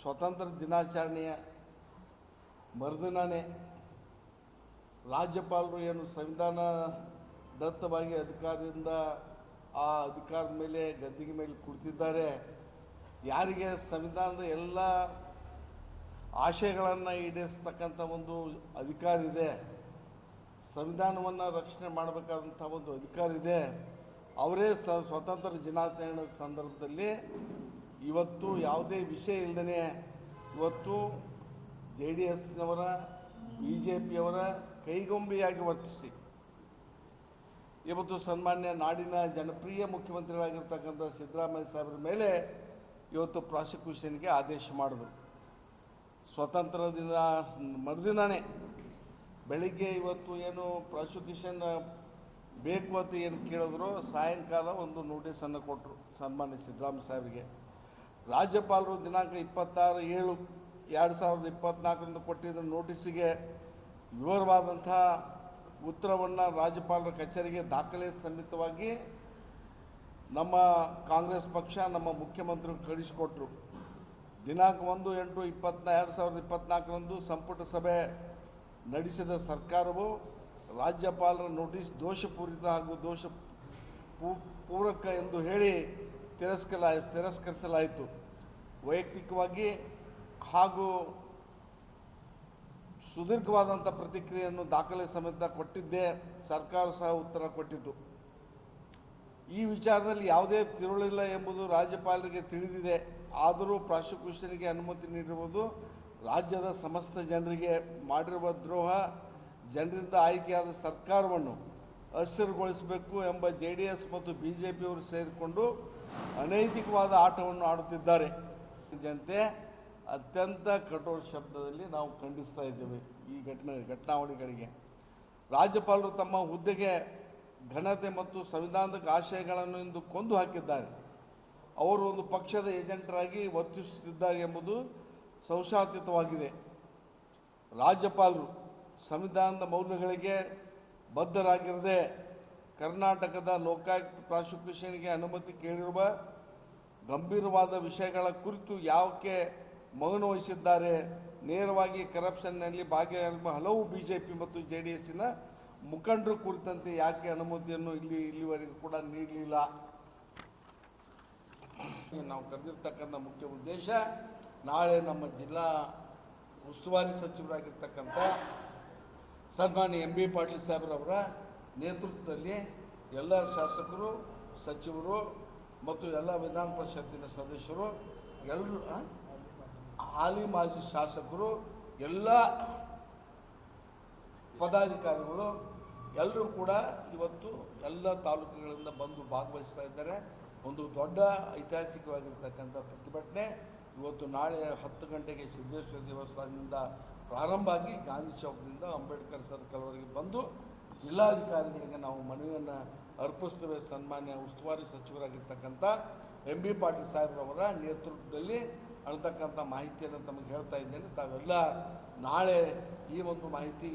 ಸ್ವತಂತ್ರ ದಿನಾಚರಣೆಯ ಮರುದಿನೇ ರಾಜ್ಯಪಾಲರು ಏನು ಸಂವಿಧಾನ ದತ್ತವಾಗಿ ಅಧಿಕಾರದಿಂದ ಆ ಅಧಿಕಾರದ ಮೇಲೆ, ಗದ್ದಿಗೆ ಮೇಲೆ ಕುಳಿತಿದ್ದಾರೆ, ಯಾರಿಗೆ ಸಂವಿಧಾನದ ಎಲ್ಲ ಆಶಯಗಳನ್ನು ಈಡೇರಿಸ್ತಕ್ಕಂಥ ಒಂದು ಅಧಿಕಾರ ಇದೆ, ಸಂವಿಧಾನವನ್ನು ರಕ್ಷಣೆ ಮಾಡಬೇಕಾದಂಥ ಒಂದು ಅಧಿಕಾರ ಇದೆ, ಅವರೇ ಸ್ವತಂತ್ರ ದಿನಾಚರಣೆ ಸಂದರ್ಭದಲ್ಲಿ ಇವತ್ತು ಯಾವುದೇ ವಿಷಯ ಇಲ್ಲದೇ ಇವತ್ತು ಜೆ ಡಿ ಎಸ್ನವರ, ಬಿ ಜೆ ಪಿಯವರ ಕೈಗೊಂಬೆಯಾಗಿ ವರ್ತಿಸಿ. ಇವತ್ತು ಸನ್ಮಾನ್ಯ ನಾಡಿನ ಜನಪ್ರಿಯ ಮುಖ್ಯಮಂತ್ರಿಗಳಾಗಿರ್ತಕ್ಕಂಥ ಸಿದ್ದರಾಮಯ್ಯ ಸಾಹೇಬರ ಮೇಲೆ ಇವತ್ತು ಪ್ರಾಸಿಕ್ಯೂಷನ್ಗೆ ಆದೇಶ ಮಾಡಿದ್ರು. ಸ್ವತಂತ್ರ ದಿನ ಮರುದಿನನೇ ಬೆಳಿಗ್ಗೆ ಇವತ್ತು ಏನು ಪ್ರಾಸಿಕ್ಯೂಷನ್ ಬೇಕು ಅಂತ ಏನು ಕೇಳಿದ್ರು ಸಾಯಂಕಾಲ ಒಂದು ನೋಟಿಸನ್ನು ಕೊಟ್ಟರು ಸನ್ಮಾನ್ಯ ಸಿದ್ದರಾಮಯ್ಯ ಸಾಹೇಬರಿಗೆ. ರಾಜ್ಯಪಾಲರು ದಿನಾಂಕ ಇಪ್ಪತ್ತಾರು ಏಳು ಎರಡು ಸಾವಿರದ ಇಪ್ಪತ್ತ್ನಾಲ್ಕರಂದು ಕೊಟ್ಟಿದ್ದ ನೋಟಿಸಿಗೆ ವಿವರವಾದಂಥ ಉತ್ತರವನ್ನು ರಾಜ್ಯಪಾಲರ ಕಚೇರಿಗೆ ದಾಖಲೆ ಸಮೇತವಾಗಿ ನಮ್ಮ ಕಾಂಗ್ರೆಸ್ ಪಕ್ಷ, ನಮ್ಮ ಮುಖ್ಯಮಂತ್ರಿಗಳು ಕಳಿಸಿಕೊಟ್ರು. ದಿನಾಂಕ ಒಂದು ಎಂಟು ಇಪ್ಪತ್ನ ಎರಡು ಸಾವಿರದ ಇಪ್ಪತ್ನಾಲ್ಕರಂದು ಸಂಪುಟ ಸಭೆ ನಡೆಸಿದ ಸರ್ಕಾರವು ರಾಜ್ಯಪಾಲರ ನೋಟಿಸ್ ದೋಷಪೂರಿತ ಹಾಗೂ ದೋಷ ಪೂರಕ ಎಂದು ಹೇಳಿ ತಿರಸ್ಕಲ, ತಿರಸ್ಕರಿಸಲಾಯಿತು. ವೈಯಕ್ತಿಕವಾಗಿ ಹಾಗೂ ಸುದೀರ್ಘವಾದಂಥ ಪ್ರತಿಕ್ರಿಯೆಯನ್ನು ದಾಖಲೆ ಸಮೇತ ಕೊಟ್ಟಿದ್ದೇ ಸರ್ಕಾರ ಸಹ ಉತ್ತರ ಕೊಟ್ಟಿದ್ದು. ಈ ವಿಚಾರದಲ್ಲಿ ಯಾವುದೇ ತಿರುಳಿಲ್ಲ ಎಂಬುದು ರಾಜ್ಯಪಾಲರಿಗೆ ತಿಳಿದಿದೆ. ಆದರೂ ಪ್ರಾಸಿಕ್ಯೂಷನ್ಗೆ ಅನುಮತಿ ನೀಡಿರುವುದು ರಾಜ್ಯದ ಸಮಸ್ತ ಜನರಿಗೆ ಮಾಡಿರುವ ದ್ರೋಹ, ಜನರಿಂದ ಆಯ್ಕೆಯಾದ ಸರ್ಕಾರವನ್ನು ಅಸ್ಥಿರಗೊಳಿಸಬೇಕು ಎಂಬ ಜೆ ಡಿ ಎಸ್ ಮತ್ತು ಬಿ ಜೆ ಪಿಯವರು ಸೇರಿಕೊಂಡು ಅನೈತಿಕವಾದ ಆಟವನ್ನು ಆಡುತ್ತಿದ್ದಾರೆ. ಜನತೆ, ಅತ್ಯಂತ ಕಠೋರ ಶಬ್ದದಲ್ಲಿ ನಾವು ಖಂಡಿಸ್ತಾ ಇದ್ದೇವೆ ಈ ಘಟನೆ, ಘಟನಾವಳಿಗಳಿಗೆ. ರಾಜ್ಯಪಾಲರು ತಮ್ಮ ಹುದ್ದೆಗೆ ಘನತೆ ಮತ್ತು ಸಂವಿಧಾನದ ಆಶಯಗಳನ್ನು ಇಂದು ಕೊಂದು ಹಾಕಿದ್ದಾರೆ. ಅವರು ಒಂದು ಪಕ್ಷದ ಏಜೆಂಟರಾಗಿ ವರ್ತಿಸುತ್ತಿದ್ದಾರೆ ಎಂಬುದು ಸಂಶಾತೀತವಾಗಿದೆ ರಾಜ್ಯಪಾಲರು ಸಂವಿಧಾನದ ಮೌಲ್ಯಗಳಿಗೆ ಬದ್ಧರಾಗಿರದೆ ಕರ್ನಾಟಕದ ಲೋಕಾಯುಕ್ತ ಪ್ರಾಸಿಕ್ಯೂಷನ್ಗೆ ಅನುಮತಿ ಕೇಳಿರುವ ಗಂಭೀರವಾದ ವಿಷಯಗಳ ಕುರಿತು ಯಾವಕ್ಕೆ ಮೌನ ವಹಿಸಿದ್ದಾರೆ, ನೇರವಾಗಿ ಕರಪ್ಷನ್ನಲ್ಲಿ ಭಾಗಿಯಾಗಿರುವ ಹಲವು ಬಿ ಜೆ ಪಿ ಮತ್ತು ಜೆ ಡಿ ಎಸ್ಸಿನ ಮುಖಂಡರು ಕುರಿತಂತೆ ಯಾಕೆ ಅನುಮತಿಯನ್ನು ಇಲ್ಲಿ ಇಲ್ಲಿವರೆಗೂ ಕೂಡ ನೀಡಲಿಲ್ಲ? ನಾವು ಕರೆದಿರ್ತಕ್ಕಂಥ ಮುಖ್ಯ ಉದ್ದೇಶ, ನಾಳೆ ನಮ್ಮ ಜಿಲ್ಲಾ ಉಸ್ತುವಾರಿ ಸಚಿವರಾಗಿರ್ತಕ್ಕಂಥ ಸನ್ಮಾನ್ಯ ಎಂ ಬಿ ಪಾಟೀಲ್ ಸಾಹೇಬ್ರವರ ನೇತೃತ್ವದಲ್ಲಿ ಎಲ್ಲ ಶಾಸಕರು, ಸಚಿವರು ಮತ್ತು ಎಲ್ಲ ವಿಧಾನ ಪರಿಷತ್ತಿನ ಸದಸ್ಯರು ಎಲ್ಲರೂ? ಹಾಲಿ ಮಾಜಿ ಶಾಸಕರು, ಎಲ್ಲ ಪದಾಧಿಕಾರಿಗಳು, ಎಲ್ಲರೂ ಕೂಡ ಇವತ್ತು ಎಲ್ಲ ತಾಲೂಕುಗಳಿಂದ ಬಂದು ಭಾಗವಹಿಸ್ತಾ ಇದ್ದಾರೆ ಒಂದು ದೊಡ್ಡ ಐತಿಹಾಸಿಕವಾಗಿರ್ತಕ್ಕಂಥ ಪ್ರತಿಭಟನೆ ಇವತ್ತು ನಾಳೆ ಹತ್ತು ಗಂಟೆಗೆ ಸಿದ್ದೇಶ್ವರ ದೇವಸ್ಥಾನದಿಂದ ಪ್ರಾರಂಭ ಆಗಿ ಗಾಂಧಿ ಚೌಕದಿಂದ ಅಂಬೇಡ್ಕರ್ ಸರ್ಕಲ್ವರೆಗೆ ಬಂದು ಜಿಲ್ಲಾಧಿಕಾರಿಗಳಿಗೆ ನಾವು ಮನವಿಯನ್ನು ಅರ್ಪಿಸ್ತೇವೆ. ಸನ್ಮಾನ್ಯ ಉಸ್ತುವಾರಿ ಸಚಿವರಾಗಿರ್ತಕ್ಕಂಥ ಎಂ ಬಿ ಪಾಟೀಲ್ ಸಾಹೇಬ್ರವರ ನೇತೃತ್ವದಲ್ಲಿ ಅನ್ನತಕ್ಕಂಥ ಮಾಹಿತಿಯನ್ನು ತಮಗೆ ಹೇಳ್ತಾ ಇದ್ದೇನೆ. ತಾವೆಲ್ಲ ನಾಳೆ ಈ ಒಂದು ಮಾಹಿತಿ